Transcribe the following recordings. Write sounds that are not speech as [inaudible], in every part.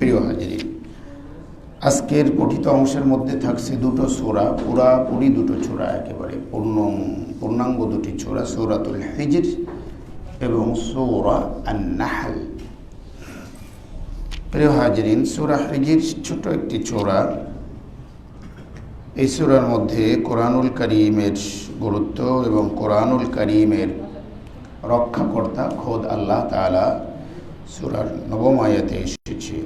প্রিয় হাজিরি, আজকের পঠিত অংশের মধ্যে থাকছে দুটো সোরা পুরাপুরি দুটো ছোড়া একেবারে, পূর্ণ, পূর্ণাঙ্গ দুটি ছোড়া সৌরাতুল হিজির এবং সৌরা আন্নাহাল। প্রিয় হাজরিন, সুরা হিজির ছোট একটি ছোড়া এই সুরার মধ্যে কোরআনুল করিমের গুরুত্ব এবং কোরআনুল করিমের রক্ষাকর্তা খোদ আল্লাহ তালা সুরার নবম আয়াতে এসেছে।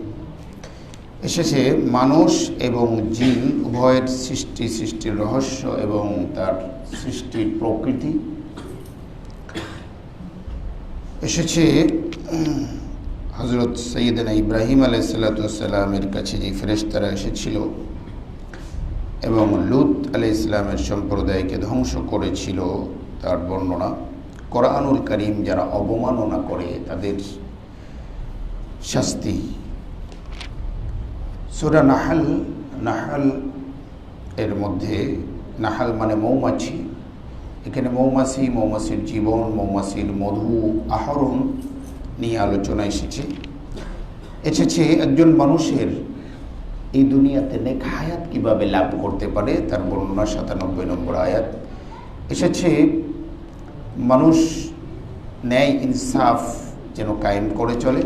এসেছে মানুষ এবং জিন, উভয়ের সৃষ্টি, সৃষ্টির রহস্য এবং তার সৃষ্টির প্রকৃতি। এসেছে হজরত সৈয়দনা ইব্রাহিম আলাইসাল্লামের কাছে যে ফেরেশতারা এসেছিল এবং লুত আলাই ইসলামের সম্প্রদায়কে ধ্বংস করেছিল, তার বর্ণনা, কোরআনুল করিম যারা অবমাননা করে তাদের শাস্তি সুরা নাহাল নাহাল এর মধ্যে, নাহাল মানে মৌমাছি। এখানে মৌমাছি, মৌমাছির জীবন, মৌমাছির মধু, আহরণ নিয়ে আলোচনা এসেছে। এসেছে একজন মানুষের এই দুনিয়াতে নেক হায়াত কীভাবে লাভ করতে পারে, তার বর্ণনা সাতানব্বই নম্বর আয়াত। এসেছে, মানুষ ন্যায় ইনসাফ যেন কায়েম করে চলে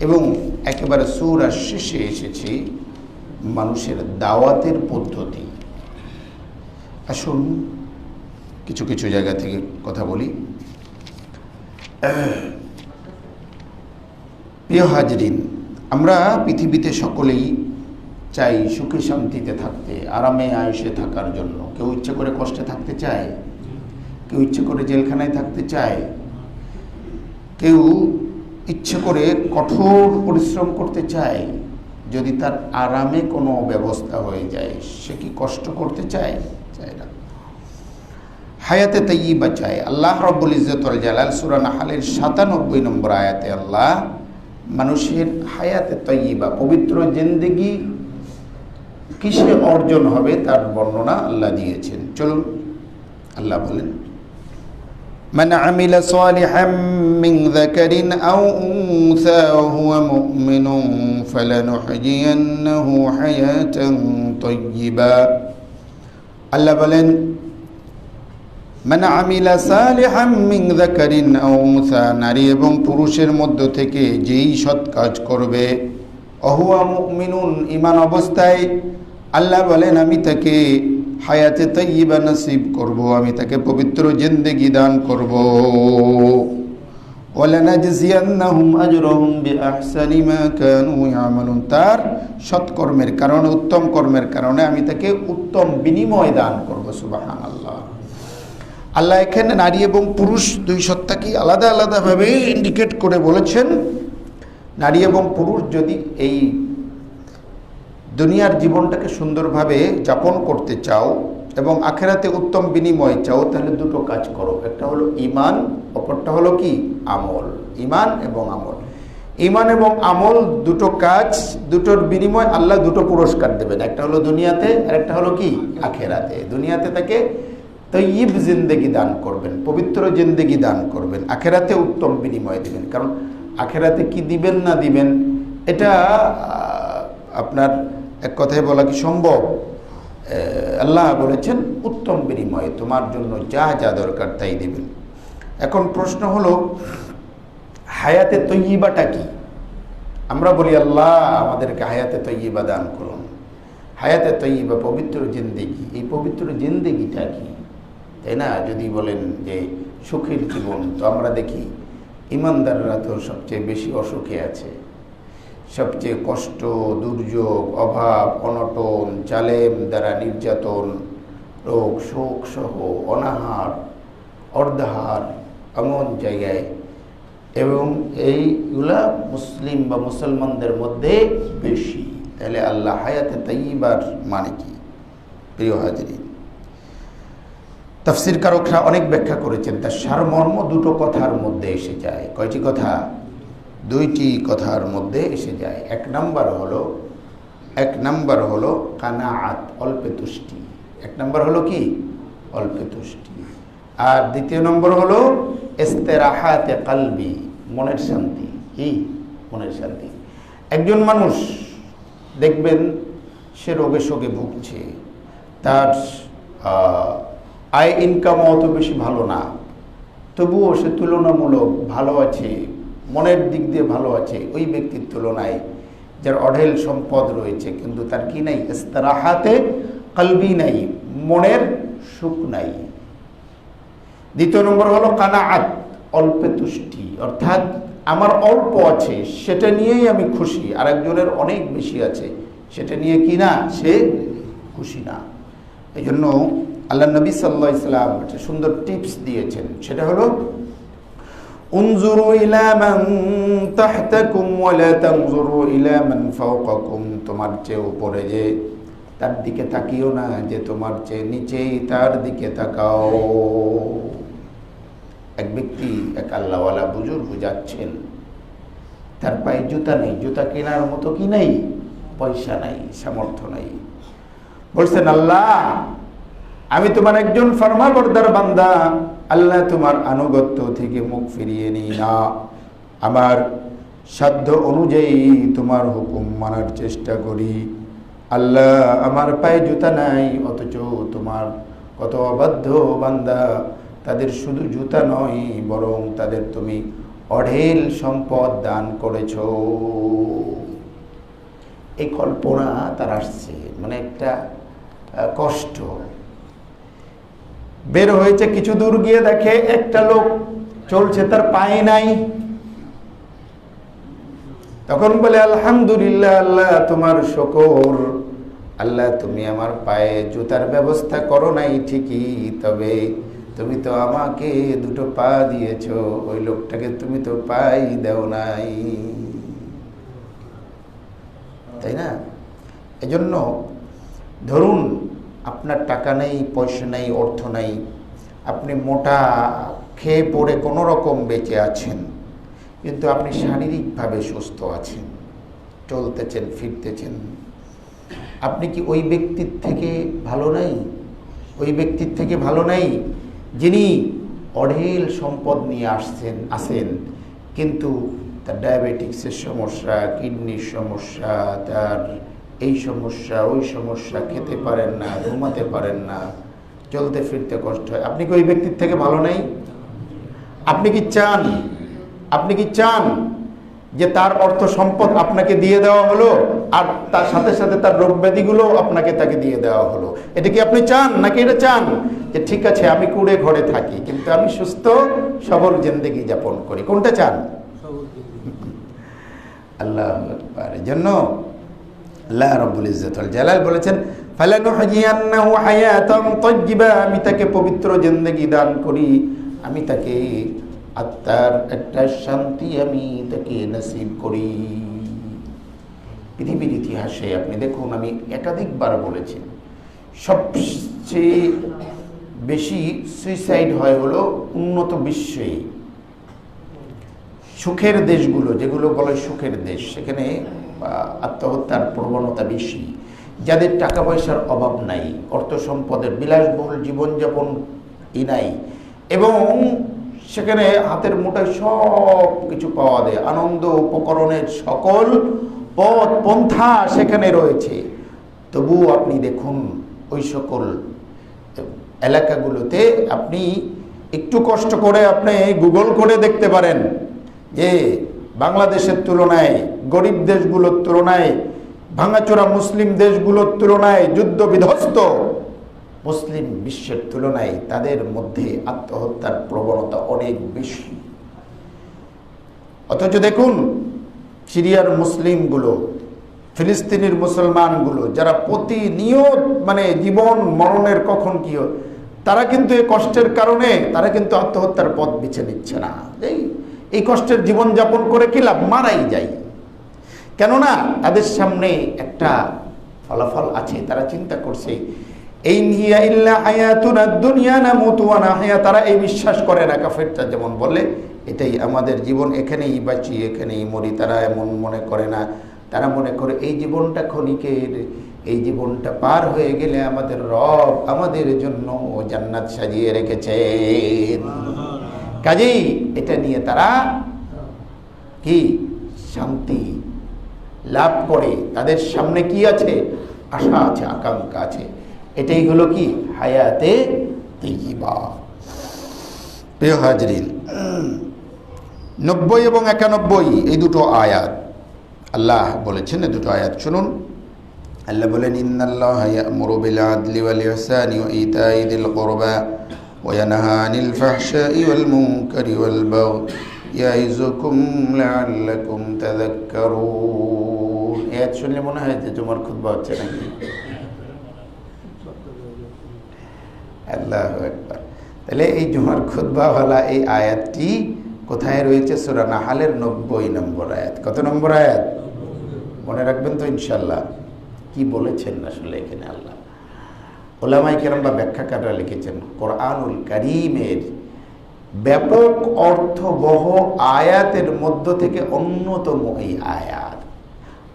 এবং একেবারে সুর আর শেষে এসেছে মানুষের দাওয়াতের পদ্ধতি। আসুন, কিছু কিছু জায়গা থেকে কথা বলি। প্রিয় হাজরিন, আমরা পৃথিবীতে সকলেই চাই সুখে শান্তিতে থাকতে, আরামে আয়ুষে থাকার জন্য। কেউ ইচ্ছে করে কষ্টে থাকতে চায়, কেউ ইচ্ছে করে জেলখানায় থাকতে চায়, কেউ ইচ্ছে করে কঠোর পরিশ্রম করতে চায় যদি তার আরামে কোনো ব্যবস্থা হয়ে যায়, সে কি কষ্ট করতে চায়? চায় না। হায়াতে তৈবা চায়। আল্লাহ রব্বুল ইজতুল জালাল সুরান হালের সাতানব্বই নম্বর আয়াতে আল্লাহ মানুষের হায়াতে তৈবা পবিত্র জিন্দেগি কিসে অর্জন হবে তার বর্ণনা আল্লাহ দিয়েছেন। চলুন, আল্লাহ বলেন। من عمل صالحا من ذكر أو أنثى وهو مؤمن فلنحيينه حياة طيبة আল্লাহ বলেন من عمل صالحا من ذكر أو أنثى নারী এবং পুরুষের মধ্য থেকে যেই সৎ কাজ করবে অহুয়া মুমিনুন ইমান অবস্থায় আল্লাহ বলেন আমি তাকে হায়াতে তৈবা নসিব করব, আমি তাকে পবিত্র জিন্দেগি দান করব। ওয়ালানাজজিয়ান্নাহুম আজরহুম বিআহসানি মা কানু ইয়ামালুন। তার সৎকর্মের কারণে, উত্তম কর্মের কারণে আমি তাকে উত্তম বিনিময় দান করব, সুবহানাল্লাহ। আল্লাহ এখানে নারী এবং পুরুষ দুই সত্তাকে আলাদা আলাদাভাবে ইন্ডিকেট করে বলেছেন। নারী এবং পুরুষ যদি এই দুনিয়ার জীবনটাকে সুন্দরভাবে যাপন করতে চাও এবং আখেরাতে উত্তম বিনিময় চাও, তাহলে দুটো কাজ করো। একটা হলো ইমান অপরটা হলো কি? আমল। ইমান এবং আমল। ইমান এবং আমল দুটো কাজ, দুটোর বিনিময় আল্লাহ দুটো পুরস্কার দেবেন। একটা হলো দুনিয়াতে আর একটা হলো কি? আখেরাতে। দুনিয়াতে তাকে তৈব জিন্দেগি দান করবেন, পবিত্র জিন্দেগি দান করবেন, আখেরাতে উত্তম বিনিময় দিবেন। কারণ আখেরাতে কি দিবেন না দিবেন, এটা আপনার এক কথায় বলা কি সম্ভব? আল্লাহ বলেছেন, উত্তম বিনিময়ে তোমার জন্য যা যা দরকার তাই দেবেন। এখন প্রশ্ন হলো, হায়াতে তৈবাটা কি? আমরা বলি, আল্লাহ, আমাদেরকে হায়াতে তৈবা দান করুন। হায়াতে তৈবা পবিত্র জিন্দেগি, এই পবিত্র জিন্দেগিটা কি? তাই না? যদি বলেন যে, সুখের জীবন, তো আমরা দেখি, ইমানদাররা তো সবচেয়ে বেশি অসুখে আছে। সবচেয়ে কষ্ট, দুর্যোগ, অভাব, অনটন, জালেম দ্বারা নির্যাতন, রোগ, শোক সহ অনাহার, অর্ধাহার এমন জায়গায়। এবং এইগুলা মুসলিম বা মুসলমানদের মধ্যে বেশি। তাহলে আল্লাহ হায়াতে তাইবার মানে কি? প্রিয় হাজরিন তফসির কারকরা অনেক ব্যাখ্যা করেছেন। তার সারমর্ম দুটো কথার মধ্যে এসে যায়। কয়টি কথা? দুইটি কথার মধ্যে এসে যায়। এক নাম্বার হলো, এক নাম্বার হলো কানাআত, অল্পে তুষ্টি। এক নাম্বার হলো কি? অল্পে তুষ্টি। আর দ্বিতীয় নম্বর হলো এস্তেরাহাতে কালবি, মনের শান্তি। কি? মনের শান্তি। একজন মানুষ দেখবেন সে রোগে শোকে ভুগছে। তার আয় ইনকাম অত বেশি ভালো না। তবুও সে তুলনামূলক ভালো আছে। মনের দিক দিয়ে ভালো আছে, ওই ব্যক্তির তুলনায় যার অঢেল সম্পদ রয়েছে, কিন্তু তার কি নাই? ইস্তারাহাতে কালবি নাই, মনের সুখ নাই। দ্বিতীয় নম্বর হলো কানাআত, অল্পে তুষ্টি। অর্থাৎ আমার অল্প আছে, সেটা নিয়েই আমি খুশি। আর একজনের অনেক বেশি আছে, সেটা নিয়ে কি না? সে খুশি না। এই জন্য আল্লাহ নবী সাল্লাহ ইসলাম একটা সুন্দর টিপস দিয়েছেন, সেটা হলো ইলা মান তাহতাকুম ওয়া লা তানজুরু ইলা মান ফাওকাকুম তোমার চেয়ে উপরে যে তার দিকে তাকিও না, যে তোমার চেয়ে নিচেই তার দিকে তাকাও। এক ব্যক্তি, এক আল্লাহওয়ালা বুজুর্গ যাচ্ছেন। তার পায়ে জুতা নেই, জুতা কেনার মতো কি নেই? পয়সা নাই, সামর্থ্য নাই। বলছেন, আল্লাহ, আমি তোমার একজন ফরমাবরদার বান্দা। আল্লাহ তোমার আনুগত্য থেকে মুখ ফিরিয়ে নিই না। আমার সাধ্য অনুযায়ী তোমার হুকুম মানার চেষ্টা করি। আল্লাহ আমার পায়ে জুতা নাই, অথচ তোমার কত অবাধ্য বান্দা। তাদের শুধু জুতা নয়, বরং তাদের তুমি অঢেল সম্পদ দান করেছ। এই কল্পনা তার আসছে মানে একটা কষ্ট। বের হয়েছে কিছু দূর গিয়ে দেখে একটা লোক চলছে, তার পায়ে নাই। তখন বলে, আলহামদুলিল্লাহ, আল্লাহ তোমার শকর। আল্লাহ, তুমি আমার পায়ে জুতার ব্যবস্থা করো নাই ঠিকই, তবে তুমি তো আমাকে দুটো পা দিয়েছ, ওই লোকটাকে তুমি তো পাই দেও নাই। তাই না? এজন্য ধরুন আপনার টাকা নেই, পয়সা নেই, অর্থ নেই। আপনি মোটা খেয়ে পড়ে কোনো রকম বেঁচে আছেন। কিন্তু আপনি শারীরিকভাবে সুস্থ আছেন, চলতেছেন, ফিরতেছেন। আপনি কি ওই ব্যক্তির থেকে ভালো নাই? ওই ব্যক্তির থেকে ভালো নাই যিনি অঢেল সম্পদ নিয়ে আসছেন, আসেন। কিন্তু তার ডায়াবেটিক্সের সমস্যা, কিডনির সমস্যা, তার এই সমস্যা ওই সমস্যা খেতে পারেন না ঘুমাতে পারেন না চলতে ফিরতে কষ্ট হয়। আপনি কি ওই ব্যক্তির থেকে ভালো নেই? আপনি কি চান আপনি কি চান যে তার অর্থ সম্পদ আপনাকে দিয়ে দেওয়া হলো আর তার সাথে সাথে তার রোগ ব্যাধিগুলো আপনাকে তাকে দিয়ে দেওয়া হলো? এটা কি আপনি চান নাকি এটা চান? যে ঠিক আছে আমি কুড়ে ঘরে থাকি কিন্তু আমি সুস্থ সবল জিন্দেগি যাপন করি। কোনটা চান? আল্লাহ জন্য আল্লাহ রব্বুল ইজ্জতুল জালাল বলেছেন ফালানুহজিয়ান্নাহু হায়াতান তাইয়্যিবা আমি তাকে পবিত্র জিন্দেগি দান করি। আমি তাকে আত্মার একটা শান্তি আমি তাকে নসিব করি। পৃথিবীর ইতিহাসে আপনি দেখুন, আমি একাধিকবার বলেছি, সবচেয়ে বেশি সুইসাইড হয় হলো উন্নত বিশ্বে। সুখের দেশগুলো, যেগুলো বলে সুখের দেশ, সেখানে আত্মহত্যার প্রবণতা বেশি, যাদের টাকা পয়সার অভাব নাই অর্থ সম্পদের বিলাসবহুল জীবনযাপন ই নাই, এবং সেখানে হাতের মুঠায় সব কিছু পাওয়া যায়। আনন্দ, উপকরণের সকল পথ, পন্থা সেখানে রয়েছে। তবুও আপনি দেখুন, ওই সকল এলাকাগুলোতে আপনি একটু কষ্ট করে আপনি গুগল করে দেখতে পারেন যে বাংলাদেশের তুলনায়, গরিব দেশগুলোর তুলনায়, ভাঙাচোরা মুসলিম দেশগুলোর তুলনায়, যুদ্ধ বিধ্বস্ত মুসলিম বিশ্বের তুলনায় তাদের মধ্যে আত্মহত্যার প্রবণতা অনেক বেশি। অথচ দেখুন, সিরিয়ার মুসলিমগুলো, ফিলিস্তিনির মুসলমানগুলো, যারা প্রতিনিয়ত মানে জীবন মরণের কখন কি তারা কিন্তু এই কষ্টের কারণে, তারা কিন্তু আত্মহত্যার পথ বেছে নিচ্ছে না। এই এই কষ্টের জীবন যাপন করে কি লাভ? মারাই যায়। কেননা তাদের সামনে একটা ফলাফল আছে, তারা চিন্তা করছে, এই তারা এই বিশ্বাস করে না, কাফেরটা যেমন বলে, এটাই আমাদের জীবন, এখানেই বাঁচি, এখানেই মরি। তারা এমন মনে করে না। তারা মনে করে, এই জীবনটা ক্ষণিকের, এই জীবনটা পার হয়ে গেলে আমাদের রব আমাদের জন্য জান্নাত সাজিয়ে রেখেছে কাজেই এটা নিয়ে তারা কি শান্তি লাভ করে? তাদের সামনে কি আছে? আশা আছে, আকাঙ্ক্ষা আছে। এটাই হলো কি? হায়াতে প্রিয় হাজরিন, নব্বই এবং একানব্বই, এই দুটো আয়াত। আল্লাহ বলেছেন, এই দুটো আয়াত শুনুন। আল্লাহ বলেন, ইন্নাল্লাহ ইয়ামুরু আদলি ওয়াল ইহসানি ওয়া ইতাই দিল কুরবা। ওয়াল মুনকারি ওয়াল বাগই ইয়াইযুকুম লাআল্লাকুম তাযাক্কারুন এই আয়াত শুনলে মনে হয় যে জুমার খুতবা হচ্ছে নাকি? একবার তাহলে এই জুমার খুদ্বাওয়ালা এই আয়াতটি কোথায় রয়েছে? সুরা নাহালের নব্বই নম্বর আয়াত। কত নম্বর আয়াত? মনে রাখবেন তো ইনশাল্লাহ কি বলেছেন আসলে এখানে আল্লাহ? ওলামাই কেরম বা ব্যাখ্যাকাররা লিখেছেন, কোরআনুল করিমের ব্যাপক অর্থবহ আয়াতের মধ্য থেকে অন্যতম এই আয়াত।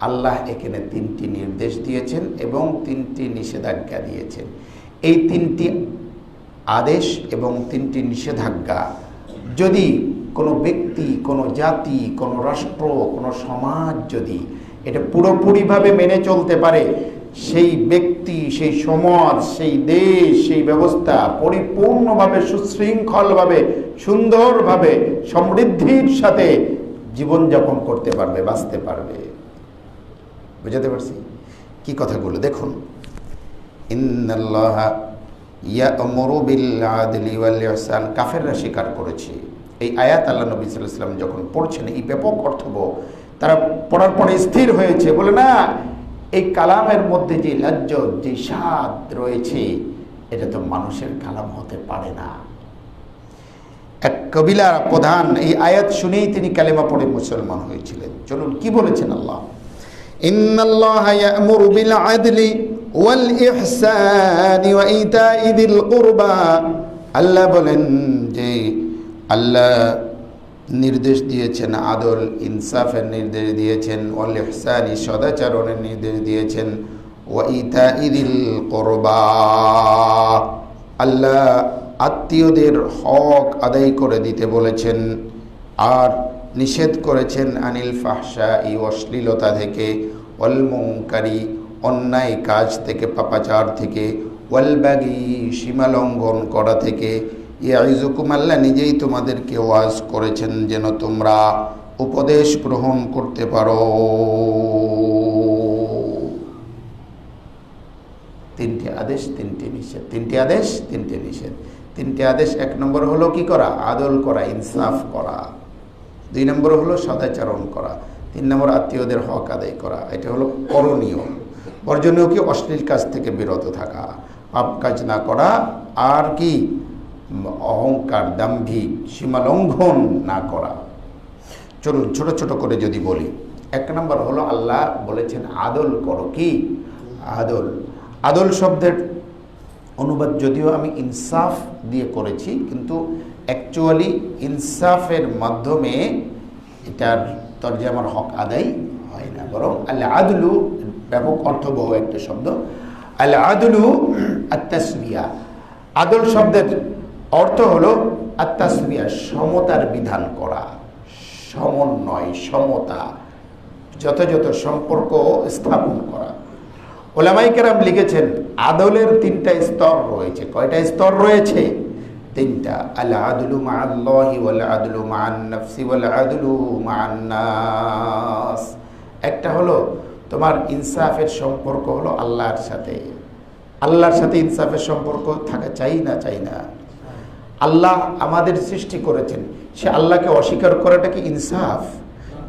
আল্লাহ এখানে তিনটি নির্দেশ দিয়েছেন এবং তিনটি নিষেধাজ্ঞা দিয়েছেন। এই তিনটি আদেশ এবং তিনটি নিষেধাজ্ঞা যদি কোনো ব্যক্তি, কোনো জাতি, কোনো রাষ্ট্র, কোনো সমাজ যদি এটা পুরোপুরিভাবে মেনে চলতে পারে সেই ব্যক্তি, সেই সমাজ, সেই দেশ, সেই ব্যবস্থা পরিপূর্ণভাবে, সুশৃঙ্খলভাবে, সুন্দরভাবে, সমৃদ্ধির সাথে জীবনযাপন করতে পারবে, বাঁচতে পারবে। বুঝাতে পারছি? কি কথাগুলো? দেখুন। কাফেররা স্বীকার করেছে। এই আয়াত আল্লাহ নবী আলাইহি যখন পড়ছেন, এই ব্যাপক অর্থবহ, তারা পড়ার পরে স্থির হয়েছে। বলে, না এই কালামের মধ্যে যে লজ্জ, যে স্বাদ রয়েছে, এটা তো মানুষের কালাম হতে পারে না। এক কবিলার প্রধান এই আয়াত শুনেই তিনি কালেমা পড়ে মুসলমান হয়েছিলেন। চলুন, কি বলেছেন আল্লাহ? আল্লাহ বলেন যে, আল্লাহ নির্দেশ দিয়েছেন, আদল ইনসাফের নির্দেশ দিয়েছেন, ওয়াল সদাচরণের নির্দেশ দিয়েছেন ওয়াইতা ইদিল করবা। আল্লাহ আত্মীয়দের হক আদায় করে দিতে বলেছেন আর নিষেধ করেছেন আনিল ফাহসা এই অশ্লীলতা থেকে অলমঙ্কারী অন্যায় কাজ থেকে, পাপাচার থেকে ওয়ালবাগি সীমালঙ্ঘন করা থেকে ইয়াইজুকুম আল্লাহ নিজেই তোমাদেরকে ওয়াজ করেছেন যেন তোমরা উপদেশ গ্রহণ করতে পারো। তিনটি আদেশ, তিনটি নিষেধ, তিনটি আদেশ, তিনটি নিষেধ। তিনটি আদেশ, এক নম্বর হলো কি করা? আদল করা, ইনসাফ করা। দুই নম্বর হলো সদাচরণ করা। তিন নম্বর আত্মীয়দের হক আদায় করা। এটা হলো করণীয়। বর্জনীয় কি? অশ্লীল কাজ থেকে বিরত থাকা। পাপ কাজ না করা। আর কি? অহংকার, দাম্ভিক, সীমা লঙ্ঘন না করা। চলুন, ছোট ছোট করে যদি বলি। এক নম্বর হলো আল্লাহ বলেছেন, আদল করো। কি? আদল। আদল শব্দের অনুবাদ যদিও আমি ইনসাফ দিয়ে করেছি, কিন্তু অ্যাকচুয়ালি ইনসাফের মাধ্যমে এটার তর্জামার হক আদায় হয় না। বরং আল আদলু, ব্যাপক অর্থবহ একটা শব্দ, আল আদলু আত্মাসমিয়া আদল শব্দের অর্থ হলো আত্মাসমিয়া সমতার বিধান করা। সমন্বয়, সমতা, যথাযথ সম্পর্ক স্থাপন করা। ওলামাই কেরাম লিখেছেন, আদলের তিনটা স্তর রয়েছে। কয়টা স্তর রয়েছে? তিনটা আল আদলু মা আল্লাহি ওয়াল আদলু মা নফসি ওয়াল আদলু একটা হলো, তোমার ইনসাফের সম্পর্ক হলো আল্লাহর সাথে। আল্লাহর সাথে ইনসাফের সম্পর্ক থাকা চাই না চাই না। আল্লাহ আমাদের সৃষ্টি করেছেন। সে আল্লাহকে অস্বীকার করাটা কি ইনসাফ?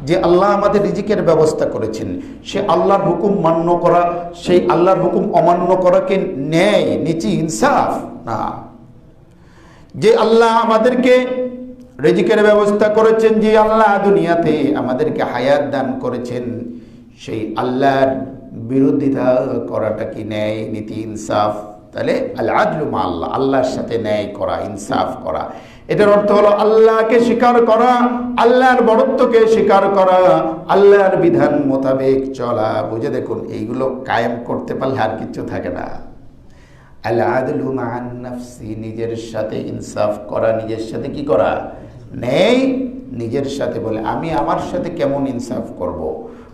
যে আল্লাহ আমাদের রিজিকের ব্যবস্থা করেছেন। সে আল্লাহর হুকুম মান্য করা, সেই আল্লাহর হুকুম অমান্য করাকে ন্যায় নিচি ইনসাফ? না। যে আল্লাহ আমাদেরকে রেজিকের ব্যবস্থা করেছেন, যে আল্লাহ দুনিয়াতে আমাদেরকে হায়াত দান করেছেন, সেই আল্লাহর বিরোধিতা করাটা কি ন্যায়, নীতি, ইনসাফ? তাহলে আল্লাহ আদলুমা আল্লাহ আল্লাহর সাথে ন্যায় করা, ইনসাফ করা। এটার অর্থ হলো আল্লাহকে স্বীকার করা, আল্লাহর বড়ত্বকে স্বীকার করা, আল্লাহর বিধান মোতাবেক চলা। বুঝে দেখুন, এইগুলো কায়েম করতে পারলে আর কিচ্ছু থাকে না। আল্লাহ আদলু মান নাফসি নিজের সাথে ইনসাফ করা, নিজের সাথে কি করা? নেই নিজের সাথে বলে, আমি আমার সাথে কেমন ইনসাফ করব।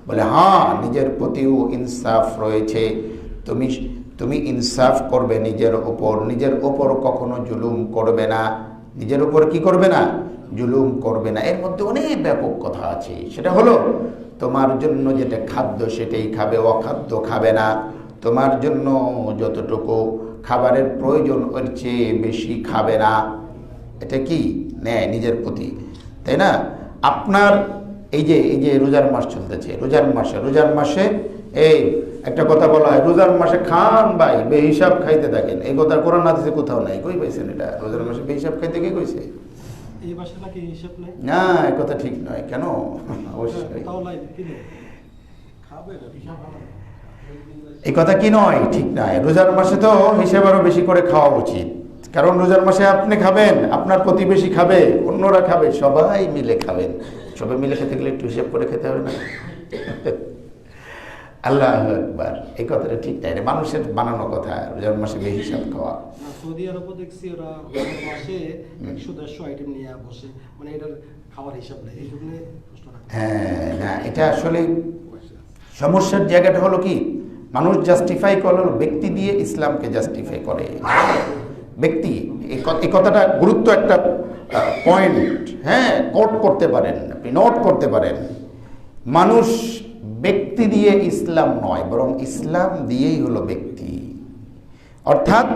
বলে হ্যাঁ নিজের প্রতিও ইনসাফ রয়েছে। তুমি তুমি ইনসাফ করবে নিজের ওপর। নিজের ওপর কখনো জুলুম করবে না। নিজের উপর কি করবে না? জুলুম করবে না। এর মধ্যে অনেক ব্যাপক কথা আছে। সেটা হলো, তোমার জন্য যেটা খাদ্য সেটাই খাবে, অখাদ্য খাবে না। তোমার জন্য যতটুকু খাবারের প্রয়োজন, ওর চেয়ে বেশি খাবে না। এটা কি? নেয় নিজের প্রতি। তাই না? আপনার এই যে এই যে রোজার মাস চলতেছে, রোজার মাসে রোজার মাসে এই একটা কথা বলা হয় রোজার মাসে খান ভাই বেহিসাব খাইতে থাকেন। এই কথা কোরআন হাদিসে কোথাও নাই কই পাইছেন এটা? রোজার মাসে বেহিসাব খাইতে কে কইছে? এই মাসে নাকি হিসাব নেই? না এই কথা ঠিক নয় কেন? অবশ্যই। তাও লাই দিলে খাবে না হিসাব হবে এই কথা কি নয়? ঠিক নয় রোজার মাসে তো হিসেব আরও বেশি করে খাওয়া উচিত। কারণ রোজার মাসে আপনি খাবেন আপনার প্রতিবেশী খাবে অন্যরা খাবে সবাই মিলে খাবেন। সবাই মিলে খেতে গেলে একটু হিসেব করে খেতে হবে না? আল্লাহ একবার এই কথাটা ঠিক নাই। মানুষের বানানো কথা রোজার মাসে বেহিসাব খাওয়া। সৌদি আরবও দেখছি ওরা মাসে একশো দেড়শো আইটেম নিয়ে বসে মানে এটার খাওয়ার হিসাব নেই এই জন্য হ্যাঁ না এটা আসলে সমস্যার জায়গাটা হলো কি মানুষ জাস্টিফাই করল ব্যক্তি দিয়ে ইসলামকে জাস্টিফাই করে। ব্যক্তি এই কথাটা গুরুত্ব একটা পয়েন্ট হ্যাঁ কোট করতে পারেন আপনি নোট করতে পারেন। মানুষ ব্যক্তি দিয়ে ইসলাম নয় বরং ইসলাম দিয়েই হলো ব্যক্তি। অর্থাৎ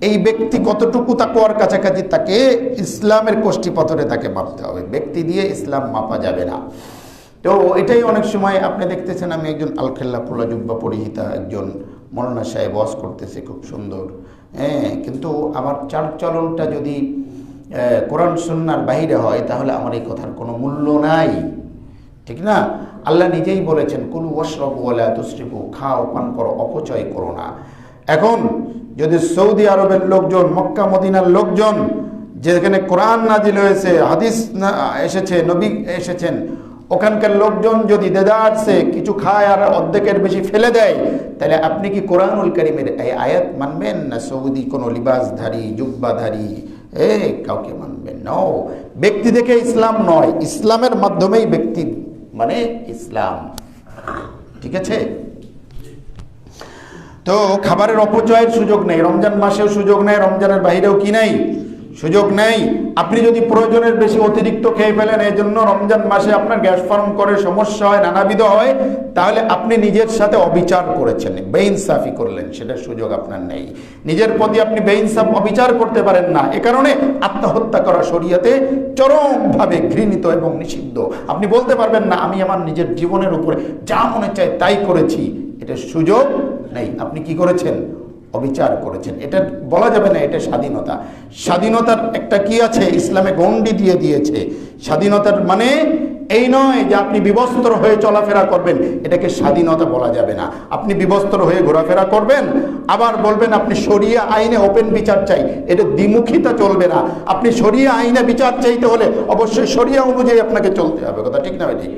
এই ব্যক্তি কতটুকু তাকুয়ার কাছাকাছি তাকে ইসলামের কোষ্ঠী পথরে তাকে মাপতে হবে। ব্যক্তি দিয়ে ইসলাম মাপা যাবে না। তো এটাই অনেক সময় আপনি দেখতেছেন আমি একজন আলখেল্লা পোলা জুব্বা পরিহিতা একজন মৌলানা সাহেব ওয়াজ করতেছে খুব সুন্দর। হ্যাঁ কিন্তু আমার চালচলনটা যদি আহ, কোরআন সুন্নার বাইরে হয় তাহলে আমার এই কথার কোনো মূল্য নাই। ঠিক না? আল্লাহ নিজেই বলেছেন, কুলু ওয়াশরবু ওয়ালা তুসরিফু খাও, পান করো, অপচয় করো না। এখন যদি সৌদি আরবের লোকজন, মক্কা, মদিনার লোকজন, যেখানে কোরআন নাজিল হয়েছে, হাদিস এসেছে, নবী এসেছেন, ওখানকার লোকজন যদি দেদা দেদারসে কিছু খায় আর অর্ধেকের বেশি ফেলে দেয়, তাহলে আপনি কি কোরআনুল করিমের এই আয়াত মানবেন না সৌদি কোনো লিবাসধারী, জুব্বাধারী? এ কাউকে মানবেন ন। ব্যক্তি দেখে ইসলাম নয়, ইসলামের মাধ্যমেই ব্যক্তি মানে ইসলাম। ঠিক আছে? তো খাবারের অপচয়ের সুযোগ নেই, রমজান মাসেও সুযোগ নেই, রমজানের বাইরেও কি নেই? সুযোগ নেই। আপনি যদি প্রয়োজনের বেশি অতিরিক্ত খেয়ে ফেলেন এই জন্য রমজান মাসে আপনার গ্যাস ফর্ম করে সমস্যা হয়, নানাবিধ হয়, তাহলে আপনি নিজের সাথে অবিচার করেছেন। বেইনসাফি করলেন সেটার সুযোগ আপনার নেই। নিজের প্রতি আপনি বেইনসাফ অবিচার করতে পারেন না। এ কারণে আত্মহত্যা করা শরীয়তে চরমভাবে ঘৃণিত এবং নিষিদ্ধ। আপনি বলতে পারবেন না, আমি আমার নিজের জীবনের উপরে যা মনে চায় তাই করেছি। এটার সুযোগ নেই। আপনি কি করেছেন? অবিচার করেছেন। এটা বলা যাবে না, এটা স্বাধীনতা। স্বাধীনতার একটা কি আছে? ইসলামে গণ্ডি দিয়ে দিয়েছে। স্বাধীনতার মানে এই নয় যে আপনি বিবস্ত্র হয়ে চলাফেরা করবেন। এটাকে স্বাধীনতা বলা যাবে না। আপনি বিবস্ত্র হয়ে ঘোরাফেরা করবেন, আবার বলবেন আপনি শরিয়া আইনে ওপেন বিচার চাই। এটা দ্বিমুখিতা চলবে না। আপনি শরিয়া আইনে বিচার চাইতে হলে অবশ্যই শরিয়া অনুযায়ী আপনাকে চলতে হবে। কথা ঠিক না ঠিক?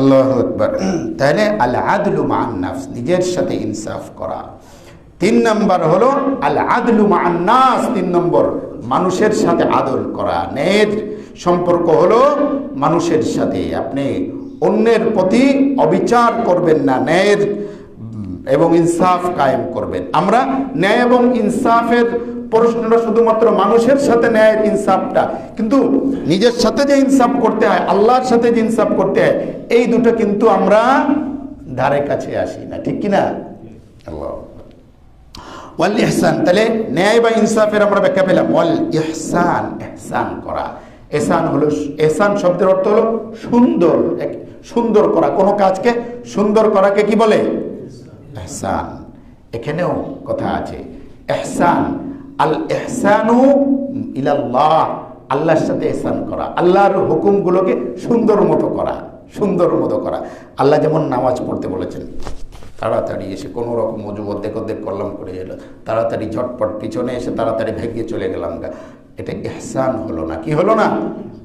আল্লাহ আকবার। তাহলে আল আদলু মান্নাফস নিজের সাথে ইনসাফ করা। তিন নম্বর হলো আল আদলু মান্নাস তিন নম্বর মানুষের সাথে আদল করা। ন্যায়ের সম্পর্ক হলো মানুষের সাথে, আপনি অন্যের প্রতি অবিচার করবেন না ন্যায়ের এবং ইনসাফ কায়েম করবেন। আমরা ন্যায় এবং ইনসাফের প্রশ্নটা শুধুমাত্র মানুষের সাথে ন্যায়ের ইনসাফটা। কিন্তু নিজের সাথে যে ইনসাফ করতে হয়, আল্লাহর সাথে যে ইনসাফ করতে হয়, এই দুটো কিন্তু আমরা ধারে কাছে আসি না, ঠিক কিনা? আল্লাহ। ওয়াল ইহসান, তাহলে ন্যায় বা ইনসাফের আমরা ব্যাখ্যা পেলাম। ওয়াল ইহসান ইহসান করা। এহসান হলো এহসান শব্দের অর্থ হলো সুন্দর, এক- সুন্দর করা। কোনো কাজকে সুন্দর করাকে কি বলে? এহসান এখানেও কথা আছে। এহসান আল এহসানু ইলাল্লাহ, আল্লাহর সাথে এহসান করা, আল্লাহর হুকুমগুলোকে সুন্দর মতো করা, সুন্দর মতো করা। আল্লাহ যেমন নামাজ পড়তে বলেছেন, তাড়াতাড়ি এসে কোনো রকম অজু অর্ধেক অর্ধেক করলাম করে এলো, তাড়াতাড়ি ঝটপট পিছনে এসে তাড়াতাড়ি ভেঙে চলে গেলাম গা। এটা এহসান হলো না। কি হলো না?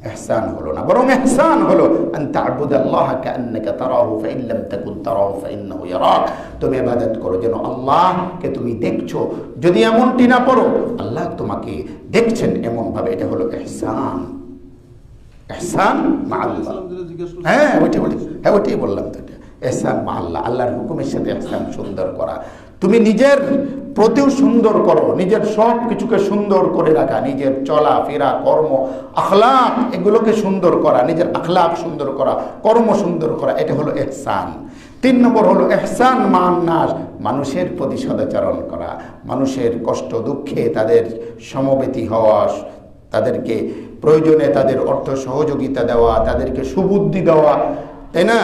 এহসান হলো না। বরং এহসান হলো তুমি ইবাদত করো যেন আল্লাহকে তুমি দেখছ। যদি এমনটি না পড়ো আল্লাহ তোমাকে দেখছেন এমন ভাবে এটা হলো এহসান এহসান মা আল্লাহ হ্যাঁ ওইটা ওইটা হ্যাঁ বললাম তো এটা। এহসান মা আল্লাহ আল্লাহর হুকুমের সাথে এহসান সুন্দর করা। তুমি নিজের প্রতিও সুন্দর করো, নিজের সব কিছুকে সুন্দর করে রাখা, নিজের চলা, ফেরা, কর্ম, আখলাক, এগুলোকে সুন্দর করা, নিজের আখলাক সুন্দর করা, কর্ম সুন্দর করা, এটা হলো এহসান। তিন নম্বর হলো এহসান মান্নাস, মানুষের প্রতি সদাচরণ করা, মানুষের কষ্ট দুঃখে তাদের সমবেতি হওয়া, তাদেরকে প্রয়োজনে তাদের অর্থ সহযোগিতা দেওয়া, তাদেরকে সুবুদ্ধি দেওয়া, তাই না?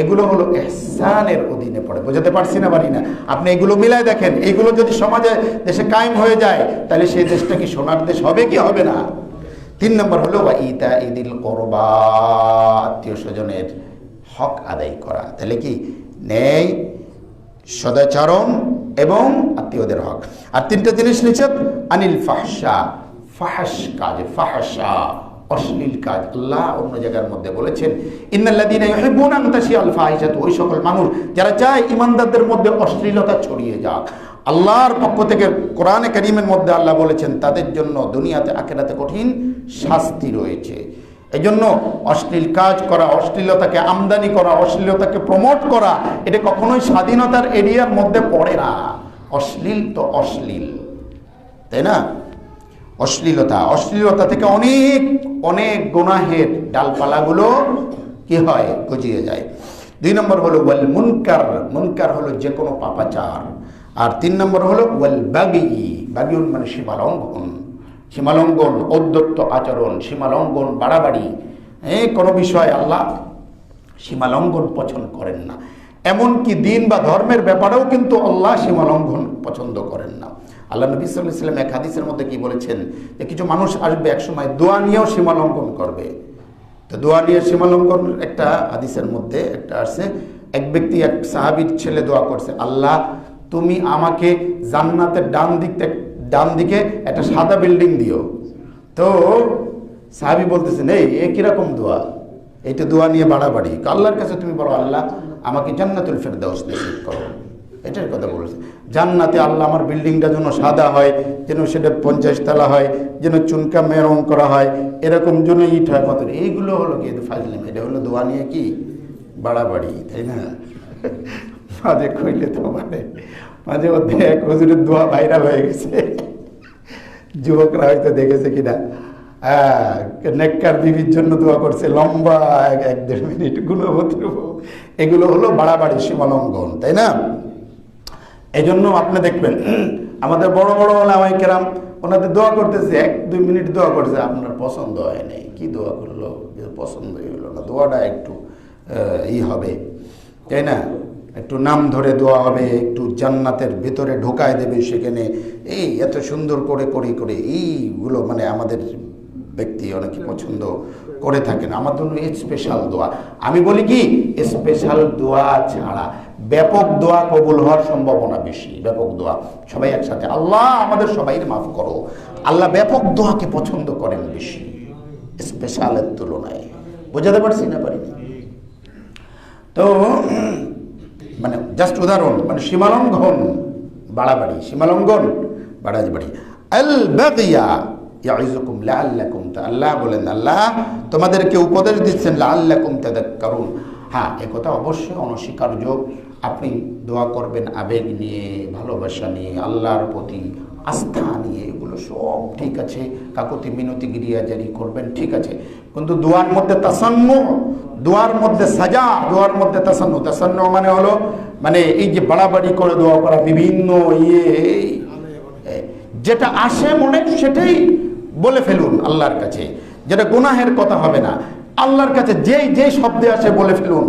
এগুলো হলো এহসানের অধীনে পড়ে। বোঝাতে পারছি না, পারি না? আপনি এগুলো মিলায় দেখেন। এগুলো যদি সমাজে, দেশে কায়েম হয়ে যায়, তাহলে সেই দেশটা কি সোনার দেশ হবে কি হবে না? তিন নম্বর হলো ওয়া ইতা ইদিল করবা, আত্মীয় স্বজনের হক আদায় করা। তাহলে কি? ন্যায়, সদাচরণ এবং আত্মীয়দের হক। আর তিনটা জিনিস নিষেধ আনিল ফাহসা ফাহাস কাজ ফাহাসা অশ্লীল কাজ। আল্লাহ অন্য জায়গার মধ্যে বলেছেন ওই সকল মানুষ, যারা চায় ইমানদারদের মধ্যে অশ্লীলতা ছড়িয়ে যাক। আল্লাহর পক্ষ থেকে কোরআনে কারীমের মধ্যে আল্লাহ বলেছেন, তাদের জন্য দুনিয়াতে, আখেরাতে কঠিন শাস্তি রয়েছে। এই জন্য অশ্লীল কাজ করা, অশ্লীলতাকে আমদানি করা, অশ্লীলতাকে প্রমোট করা, এটা কখনোই স্বাধীনতার এরিয়ার মধ্যে পড়ে না। অশ্লীল তো অশ্লীল, তাই না? অশ্লীলতা অশ্লীলতা থেকে অনেক অনেক গুনাহের ডালপালাগুলো কি হয়? গজিয়ে যায়। দুই নম্বর হলো ওয়াল মুনকার। মুনকার হলো যে কোনো পাপাচার। আর তিন নম্বর হলো ওয়াল বাগি। বাগিউন মানে সীমালঙ্ঘন। সীমালঙ্ঘন অদ্যত্ত আচরণ, সীমালঙ্ঘন, বাড়াবাড়ি। হ্যাঁ কোনো বিষয় আল্লাহ সীমালঙ্ঘন পছন্দ করেন না। এমনকি দিন বা ধর্মের ব্যাপারেও কিন্তু আল্লাহ সীমালঙ্ঘন পছন্দ করেন না। আল্লাহ নবী সাল্লাহ ইসলাম এক হাদিসের মধ্যে কি বলেছেন যে কিছু মানুষ আসবে একসময় দোয়া নিয়েও সীমালঙ্ঘন করবে। তো দোয়া নিয়ে সীমালঙ্ঘন একটা হাদিসের মধ্যে একটা আসছে, এক ব্যক্তি, এক সাহাবির ছেলে দোয়া করছে, আল্লাহ, তুমি আমাকে জান্নাতের ডান দিক ডান দিকে একটা সাদা বিল্ডিং দিও। তো সাহাবি বলতেছেন, এই, এ কীরকম দোয়া? এইটা দোয়া নিয়ে বাড়াবাড়ি। আল্লাহর কাছে তুমি বলো, আল্লাহ, আমাকে জান্নাতুল ফেরদাউস নসিব করো। এটার কথা বলেছে। জান্নাতে আল্লাহ আমার বিল্ডিংটা যেন সাদা হয়, যেন সেটা পঞ্চাশ তলা হয়, যেন চুনকা মেরং করা হয়, এরকম যেন ইট হয় মতো এইগুলো হলো কি? ফাজলিম এটা হলো দোয়া নিয়ে কি? বাড়াবাড়ি, তাই না? [laughs] মাঝে খুঁজলে তো মানে মাঝে মধ্যে এক হুজুরের দোয়া ভাইরাল হয়ে গেছে। যুবকরা হয়তো দেখেছে কিনা? হ্যাঁ নেককার বিবির জন্য দোয়া করছে, লম্বা এক দেড় মিনিট গুণবত্র এগুলো হলো বাড়াবাড়ি, সীমালঙ্ঘন, তাই না? এই জন্য আপনি দেখবেন, আমাদের বড় বড় ওলামাই কেরাম ওনাদের দোয়া করতেছে, এক দুই মিনিট দোয়া করছে, আপনার পছন্দ হয় নাই, কি দোয়া করল? পছন্দই হলো না। দোয়াটা একটু ই হবে, তাই না? একটু নাম ধরে দোয়া হবে, একটু জান্নাতের ভেতরে ঢোকায় দেবে সেখানে। এই এত সুন্দর করে করে করে এইগুলো মানে আমাদের ব্যক্তি অনেকে পছন্দ করে থাকেন। আমার জন্য স্পেশাল দোয়া। আমি বলি কি স্পেশাল দোয়া ছাড়া ব্যাপক দোয়া কবুল হওয়ার সম্ভাবনা বেশি, ব্যাপক দোয়া। সবাই একসাথে, আল্লাহ, আমাদের সবাই মাফ করো। আল্লাহ ব্যাপক দোয়াকে পছন্দ করেন বেশি স্পেশালের তুলনায়। বোঝাতে পারছি না পারিনি তো মানে জাস্ট উদাহরণ মানে সীমালঙ্ঘন বাড়াবাড়ি সীমালঙ্ঘন বাড়াবাড়ি। আল আল্লাহ বলেন, আল্লাহ, তোমাদেরকে উপদেশ দিচ্ছেন, লাআল্লাকুম তাদাক্কারুন। হ্যাঁ একথা অবশ্যই অনস্বীকার্য। আপনি দোয়া করবেন, আবেগ নিয়ে, ভালোবাসা নিয়ে, আল্লাহর প্রতি আস্থা নিয়ে, এগুলো সব ঠিক আছে। কাকুতি মিনতি গিরিয়াজারি করবেন, ঠিক আছে। কিন্তু দোয়ার মধ্যে তাসান্ন, দোয়ার মধ্যে সাজা, দোয়ার মধ্যে তাসান্ন। তাসান্ন মানে হলো মানে এই যে বাড়াবাড়ি করে দোয়া করা, বিভিন্ন ইয়ে যেটা আসে মনে, সেটাই বলে ফেলুন আল্লাহর কাছে। যেটা গুনাহের কথা হবে না। আল্লাহর কাছে যেই যে শব্দে আসে বলে ফেলুন।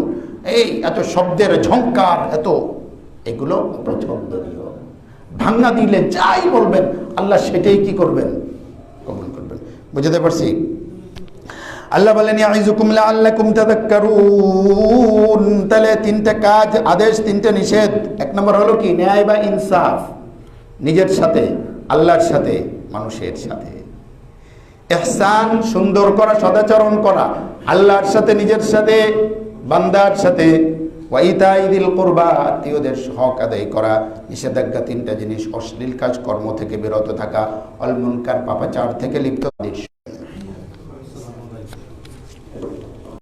এই এত শব্দের ঝংকার, এত। এগুলো প্রচন্দনীয় ভাঙ্গা দিলে যাই বলবেন, আল্লাহ সেটাই কি করবেন? কবুল করবেন। বুঝতে পারছি? আল্লাহ বলেন ইয়াইজুকুম লাআল্লাকুম তাযাক্কারুন। তাহলে তিনটা কাজ, আদেশ, তিনটা নিষেধ। এক নম্বর হলো কি? ন্যায় বা ইনসাফ। নিজের সাথে, আল্লাহর সাথে, মানুষের সাথে। এহসান, সুন্দর করা, সদাচরণ করা। আল্লাহর সাথে, নিজের সাথে বান্দার সাথে কোরবা, আত্মীয়দের হক আদায় করা, নিষেধাজ্ঞা তিনটা জিনিস, অশ্লীল কাজ কর্ম থেকে বিরত থাকা অলমুনকার পাপাচার থেকে লিপ্ত।